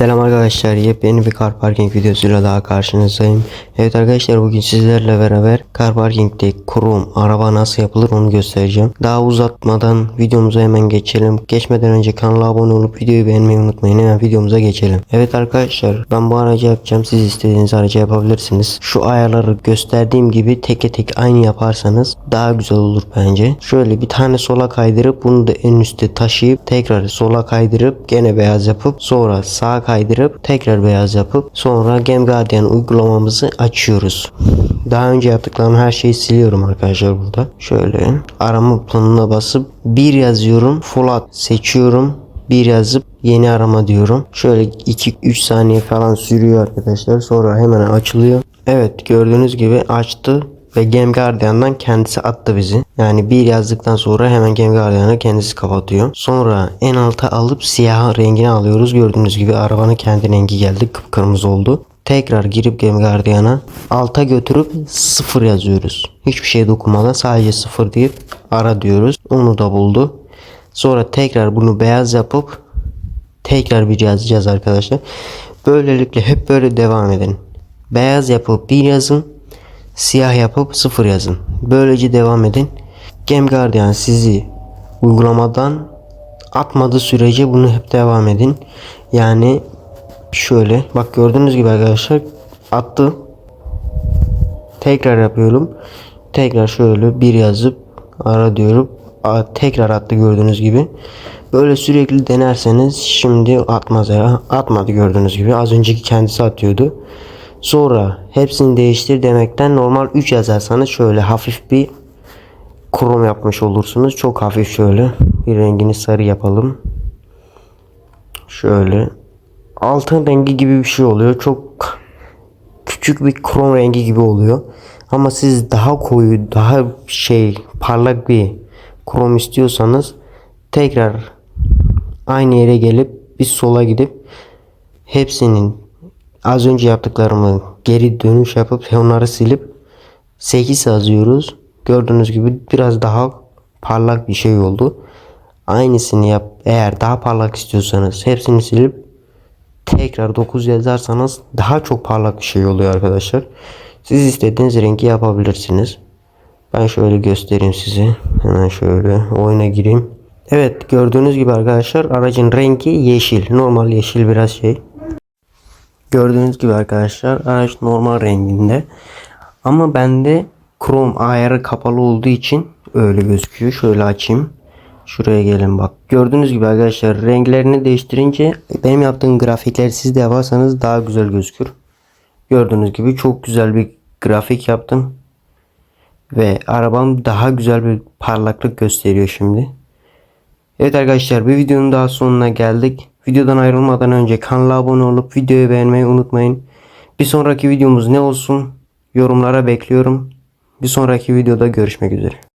Selam arkadaşlar yepyeni bir car parking videosuyla daha karşınızdayım. Evet arkadaşlar bugün sizlerle beraber car parkingde kurum araba nasıl yapılır onu göstereceğim. Daha uzatmadan videomuza hemen geçelim. Geçmeden önce kanala abone olup videoyu beğenmeyi unutmayın. Hemen videomuza geçelim. Evet arkadaşlar ben bu aracı yapacağım. Siz istediğiniz aracı yapabilirsiniz. Şu ayarları gösterdiğim gibi teke tek aynı yaparsanız daha güzel olur bence. Şöyle bir tane sola kaydırıp bunu da en üstte taşıyıp tekrar sola kaydırıp gene beyaz yapıp sonra sağa kaydırıp tekrar beyaz yapıp sonra Game Guardian uygulamamızı açıyoruz. Daha önce yaptıklarım her şeyi siliyorum arkadaşlar burada. Şöyle arama planına basıp bir yazıyorum. Full seçiyorum. Bir yazıp yeni arama diyorum. Şöyle 2-3 saniye falan sürüyor arkadaşlar. Sonra hemen açılıyor. Evet gördüğünüz gibi açtı ve Game Guardian'dan kendisi attı bizi. Yani bir yazdıktan sonra hemen Game Guardian'ı kendisi kapatıyor. Sonra en alta alıp siyah rengini alıyoruz. Gördüğünüz gibi arabanın kendi rengi geldi. Kıpkırmızı oldu. Tekrar girip Game Guardian'a alta götürüp sıfır yazıyoruz. Hiçbir şey dokunmadan sadece sıfır deyip ara diyoruz. Onu da buldu. Sonra tekrar bunu beyaz yapıp tekrar bir yazacağız arkadaşlar. Böylelikle hep böyle devam edin. Beyaz yapıp bir yazın. Siyah yapıp sıfır yazın. Böylece devam edin. Game Guardian sizi uygulamadan atmadığı sürece bunu hep devam edin. Yani şöyle bak gördüğünüz gibi arkadaşlar attı. Tekrar yapıyorum. Tekrar şöyle bir yazıp ara diyorum. A- Tekrar attı gördüğünüz gibi. Böyle sürekli denerseniz şimdi atmaz ya. Atmadı gördüğünüz gibi. Az önceki kendisi atıyordu. Sonra hepsini değiştir demekten normal 3 yazarsanız şöyle hafif bir krom yapmış olursunuz. Çok hafif şöyle. Bir rengini sarı yapalım. Şöyle. Altın rengi gibi bir şey oluyor. Çok küçük bir krom rengi gibi oluyor. Ama siz daha koyu, daha şey parlak bir krom istiyorsanız tekrar aynı yere gelip bir sola gidip hepsinin az önce yaptıklarımı geri dönüş yapıp onları silip 8 yazıyoruz. Gördüğünüz gibi biraz daha parlak bir şey oldu. Aynısını yap. Eğer daha parlak istiyorsanız hepsini silip tekrar 9 yazarsanız daha çok parlak bir şey oluyor arkadaşlar. Siz istediğiniz rengi yapabilirsiniz. Ben şöyle göstereyim size. Hemen şöyle oyuna gireyim. Evet gördüğünüz gibi arkadaşlar aracın rengi yeşil. Normal yeşil biraz şey. Gördüğünüz gibi arkadaşlar araç normal renginde. Ama bende krom ayarı kapalı olduğu için öyle gözüküyor. Şöyle açayım. Şuraya gelin bak. Gördüğünüz gibi arkadaşlar renklerini değiştirince benim yaptığım grafikleri siz de yaparsanız daha güzel gözükür. Gördüğünüz gibi çok güzel bir grafik yaptım. Ve arabam daha güzel bir parlaklık gösteriyor şimdi. Evet arkadaşlar bir videonun daha sonuna geldik. Videodan ayrılmadan önce kanala abone olup videoyu beğenmeyi unutmayın. Bir sonraki videomuz ne olsun yorumlara bekliyorum. Bir sonraki videoda görüşmek üzere.